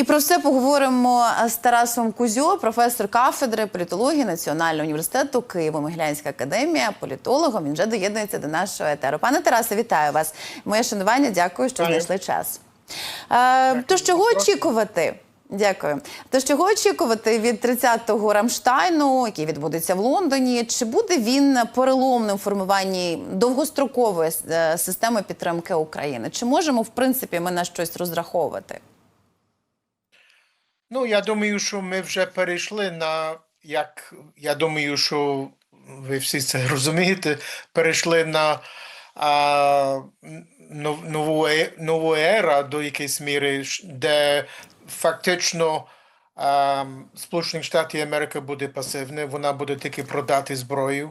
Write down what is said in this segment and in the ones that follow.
І про все поговоримо з Тарасом Кузьо, професор кафедри політології Національного університету Києво-Могилянська академія, політологом. Він вже доєднується до нашого етеру. Пане Тарасе, вітаю вас. Моє шанування, дякую, що знайшли час. Е, тож чого очікувати? Дякую. Тож чого очікувати від 30-го Рамштайну, який відбудеться в Лондоні? Чи буде він переломним в формуванні довгострокової е, системи підтримки України? Чи можемо в принципі ми на щось розраховувати? Ну, я думаю, що ми вже перейшли на як я думаю, що ви всі це розумієте, перейшли на а, нову, е- нову ера до якоїсь міри, де фактично а, Сполучені Штати Америки буде пасивне, вона буде тільки продати зброю.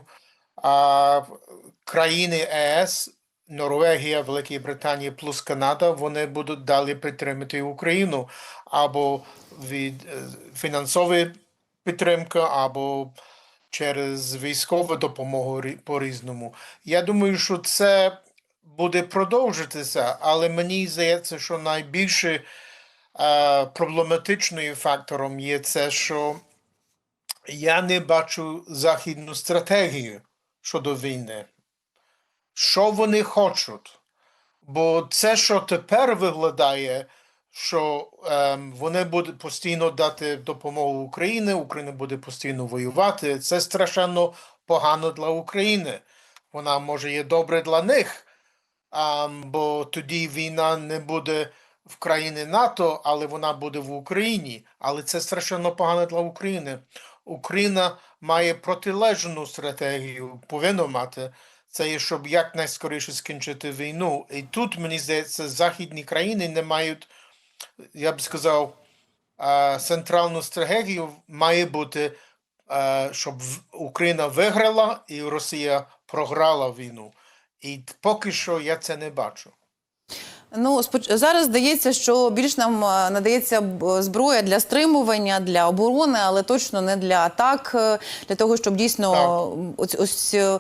А країни ЕС, Норвегія, Велика Британія плюс Канада, вони будуть далі підтримати Україну або від е, фінансової підтримки, або через військову допомогу по-різному. Я думаю, що це буде продовжитися, але мені здається, що найбільше е, проблематичним фактором є це, що я не бачу західну стратегію щодо війни. Що вони хочуть? Бо це, що тепер виглядає, що ем, вони будуть постійно дати допомогу Україні, Україна буде постійно воювати. Це страшенно погано для України. Вона може є добре для них, ем, бо тоді війна не буде в країні НАТО, але вона буде в Україні. Але це страшенно погано для України. Україна має протилежну стратегію, повинна мати. Це є, щоб якнайскоріше скінчити війну. І тут, мені здається, західні країни не мають, я б сказав, центральну стратегію має бути, щоб Україна виграла і Росія програла війну. І поки що я це не бачу. Ну зараз здається, що більш нам е, надається зброя для стримування, для оборони, але точно не для атак, е, для того, щоб дійсно ось, ось е,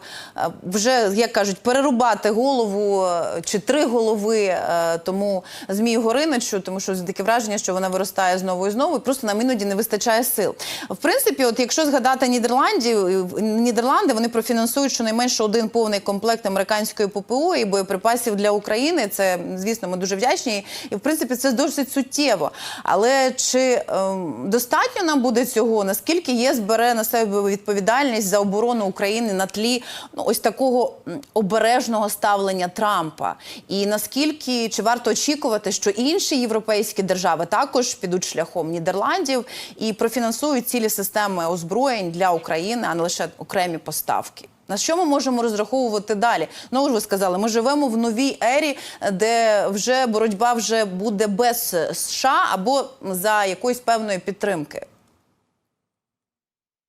вже як кажуть, перерубати голову е, чи три голови е, тому Змію Гориничу, тому що таке враження, що вона виростає знову і знову, і просто нам іноді не вистачає сил. В принципі, от якщо згадати Нідерландів, Нідерланди, вони профінансують щонайменше один повний комплект американської ППО і боєприпасів для України. Це звісно, ми дуже вдячні. І в принципі це досить суттєво. Але чи ем, достатньо нам буде цього? Наскільки ЄС бере на себе відповідальність за оборону України на тлі ну ось такого обережного ставлення Трампа? І наскільки чи варто очікувати, що інші європейські держави також підуть шляхом Нідерландів і профінансують цілі системи озброєнь для України, а не лише окремі поставки? На що ми можемо розраховувати далі? Ну ж ви сказали, ми живемо в новій ері, де вже боротьба вже буде без США або за якоїсь певної підтримки.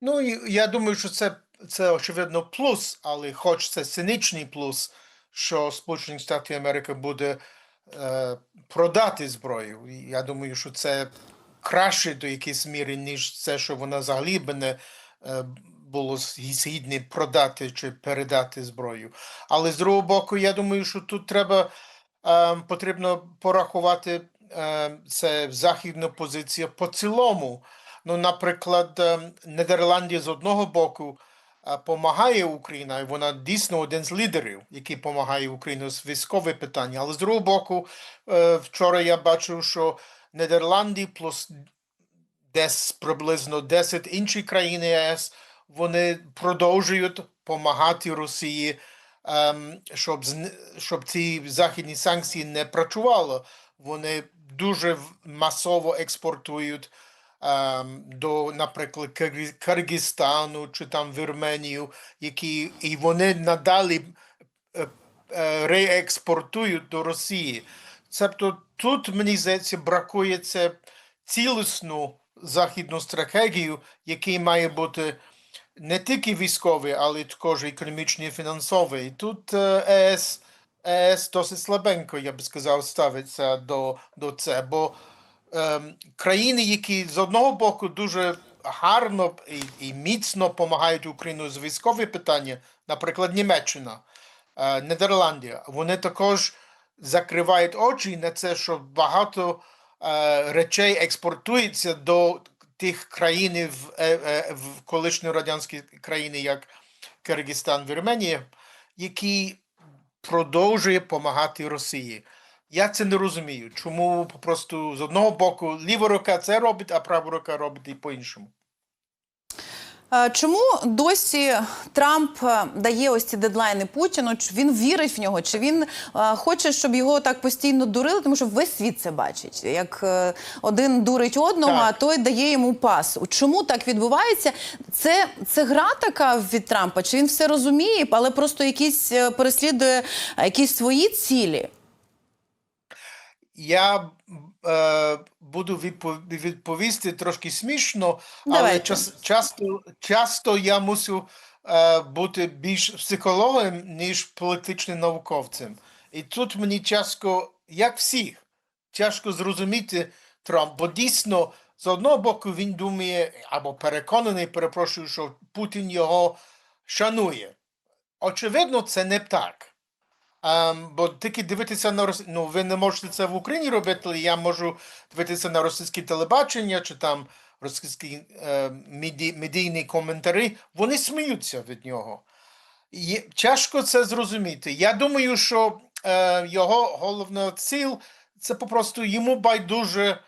Ну, я думаю, що це, це очевидно плюс, але хоч це цинічний плюс, що Сполучені Штати Америки буде е, продати зброю. Я думаю, що це краще до якоїсь міри, ніж це, що вона взагалі би не е, було згідне продати чи передати зброю. Але з другого боку, я думаю, що тут треба е, потрібно порахувати е, це західна позиція по цілому. Ну, наприклад, е, Нідерландія з одного боку допомагає Україні, і вона дійсно один з лідерів, який допомагає Україні з військове питання. Але з другого боку, е, вчора я бачив, що Нідерланди плюс десь приблизно 10 інших країн ЄС, вони продовжують допомагати Росії, ем, щоб, щоб ці західні санкції не працювали. Вони дуже масово експортують ем, до, наприклад, Кирги- Киргизстану чи там Вірменію, які і вони надалі е, е, реекспортують до Росії. Тобто тут, мені здається, бракує цілісну західну стратегію, який має бути не тільки військовий, але також економічний і фінансовий. Тут е, ЕС, ЕС досить слабенько, я би сказав, ставиться до, до це, бо ем, країни, які з одного боку дуже гарно і, і міцно допомагають Україну з військові питання, наприклад, Німеччина, е, Нідерландія, вони також закривають очі на це, що багато е, речей експортується до тих країн в, е, е, в колишньої радянські країни, як Киргизстан, Вірменія, які продовжує допомагати Росії. Я це не розумію. Чому просто з одного боку ліва рука це робить, а права рука робить і по-іншому. Е, Чому досі Трамп е, дає ось ці дедлайни Путіну? Чи він вірить в нього? Чи він е, хоче, щоб його так постійно дурили? Тому що весь світ це бачить. Як е, один дурить одного, Так. а той дає йому пас. Чому так відбувається? Це, це гра така від Трампа? Чи він все розуміє, але просто якісь е, переслідує е, якісь свої цілі? Я е, буду відпо- відповісти трошки смішно, але час, часто, часто я мусю е, бути більш психологом, ніж політичним науковцем. І тут мені тяжко, як всіх, тяжко зрозуміти Трамп, бо дійсно, з одного боку, він думає, або переконаний, перепрошую, що Путін його шанує. Очевидно, це не так. Ем, бо тільки дивитися на Рос... ну, ви не можете це в Україні робити, але я можу дивитися на російське телебачення чи там російські е, меді... медійні коментарі. Вони сміються від нього. Є... Тяжко це зрозуміти. Я думаю, що е, його головна ціль це попросту йому байдуже,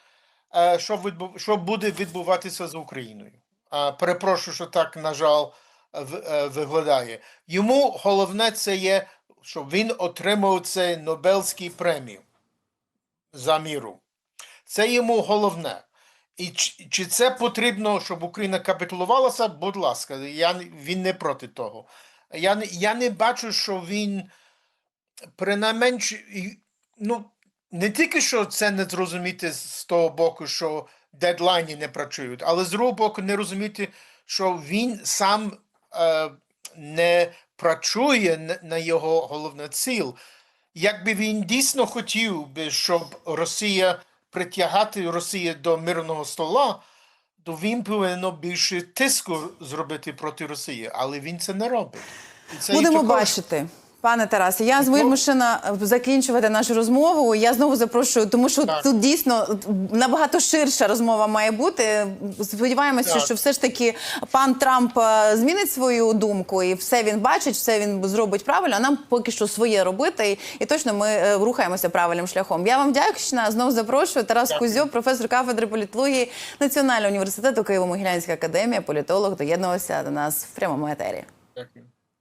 е, що, відбу... що буде відбуватися з Україною. Е, перепрошую, що так, на жаль, в- е, виглядає. Йому головне це є, щоб він отримав цей Нобелський премію за міру. Це йому головне. І чи, це потрібно, щоб Україна капітулувалася? Будь ласка, я, він не проти того. Я, я не бачу, що він принайменш, і- ну, не тільки що це не зрозуміти з того боку, що дедлайни не працюють, але з другого боку не розуміти, що він сам е, не працює на, його головну ціль. Якби він дійсно хотів би, щоб Росія притягати Росію до мирного стола, то він повинен більше тиску зробити проти Росії, але він це не робить. І це і Будемо також- бачити. Пане Тарасе, я змушена закінчувати нашу розмову. Я знову запрошую, тому що Так. тут дійсно набагато ширша розмова має бути. Сподіваємося, Так. що все ж таки пан Трамп е, змінить свою думку і все він бачить, все він зробить правильно. А нам поки що своє робити, і, і точно ми е, рухаємося правильним шляхом. Я вам вдячна. Знову запрошую Тарас Дякую. Кузьо, професор кафедри політології Національного університету Києво-Могилянська академія, політолог, доєднувався до нас в прямому етері. Дякую.